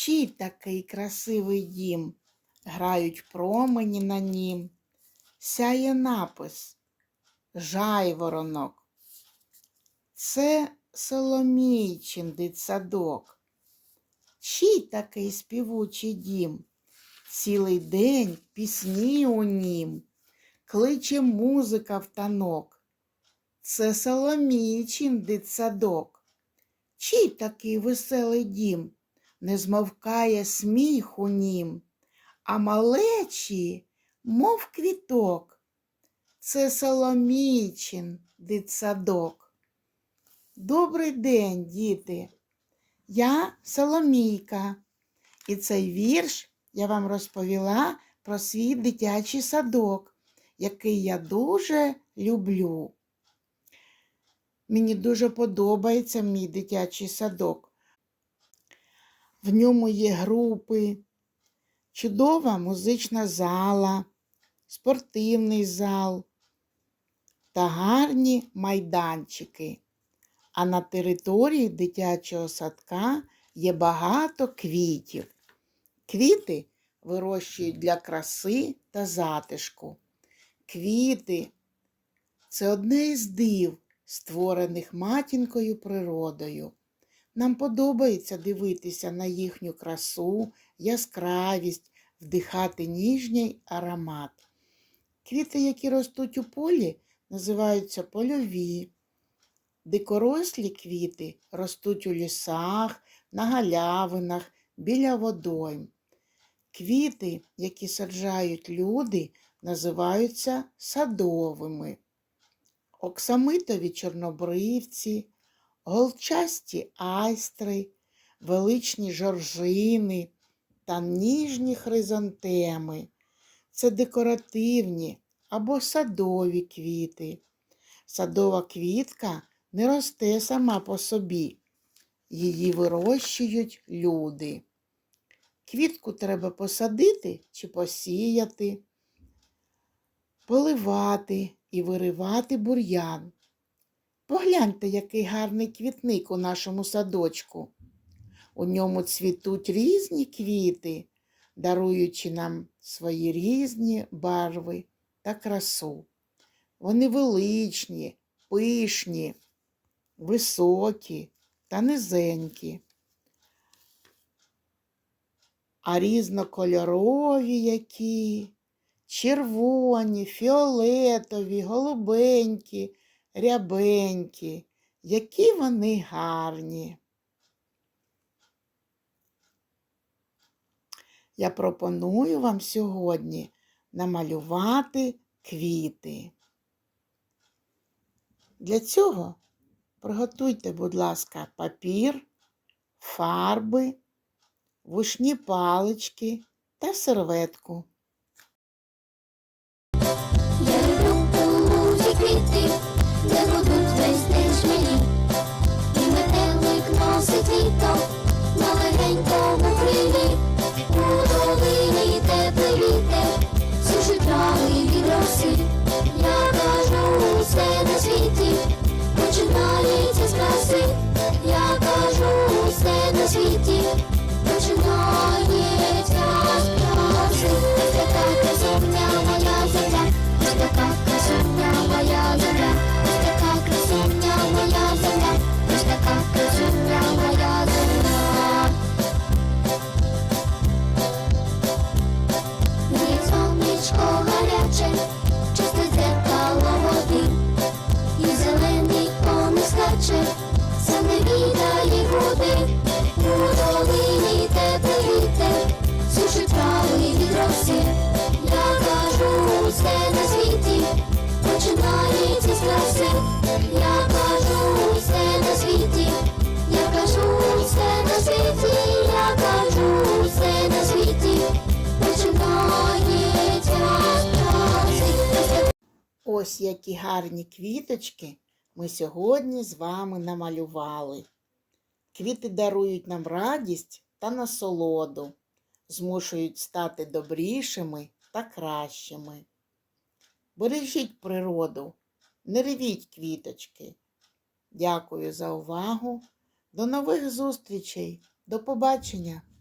Чий такий красивий дім, грають промені на нім, сяє напис Жайворонок. Це Соломійчин дитсадок. Чий такий співучий дім? Цілий день пісні у нім, кличе музика в танок. Це Соломійчин дитсадок. Чий такий веселий дім? Не змовкає сміх у нім, а малечі, мов квіток. Це Соломійчин дитсадок. Добрий день, діти! Я Соломійка, і цей вірш я вам розповіла про свій дитячий садок, який я дуже люблю. Мені дуже подобається мій дитячий садок. В ньому є групи, чудова музична зала, спортивний зал та гарні майданчики. А на території дитячого садка є багато квітів. Квіти вирощують для краси та затишку. Квіти це одне із див, створених матінкою природою. Нам подобається дивитися на їхню красу, яскравість, вдихати ніжній аромат. Квіти, які ростуть у полі, називаються польові. Дикорослі квіти ростуть у лісах, на галявинах, біля водойм. Квіти, які саджають люди, називаються садовими. Оксамитові чорнобривці, голчасті айстри, величні жоржини та ніжні хризантеми. Це декоративні або садові квіти. Садова квітка не росте сама по собі. Її вирощують люди. Квітку треба посадити чи посіяти, поливати і виривати бур'ян. Погляньте, який гарний квітник у нашому садочку. У ньому цвітуть різні квіти, даруючи нам свої різні барви та красу. Вони величні, пишні, високі та низенькі. А різнокольорові які, червоні, фіолетові, голубенькі, рябенькі, які вони гарні. Я пропоную вам сьогодні намалювати квіти. Для цього приготуйте, будь ласка, папір, фарби, вушні палички та серветку. Ось які гарні квіточки ми сьогодні з вами намалювали. Квіти дарують нам радість та насолоду, змушують стати добрішими та кращими. Бережіть природу, не ревіть квіточки. Дякую за увагу. До нових зустрічей. До побачення!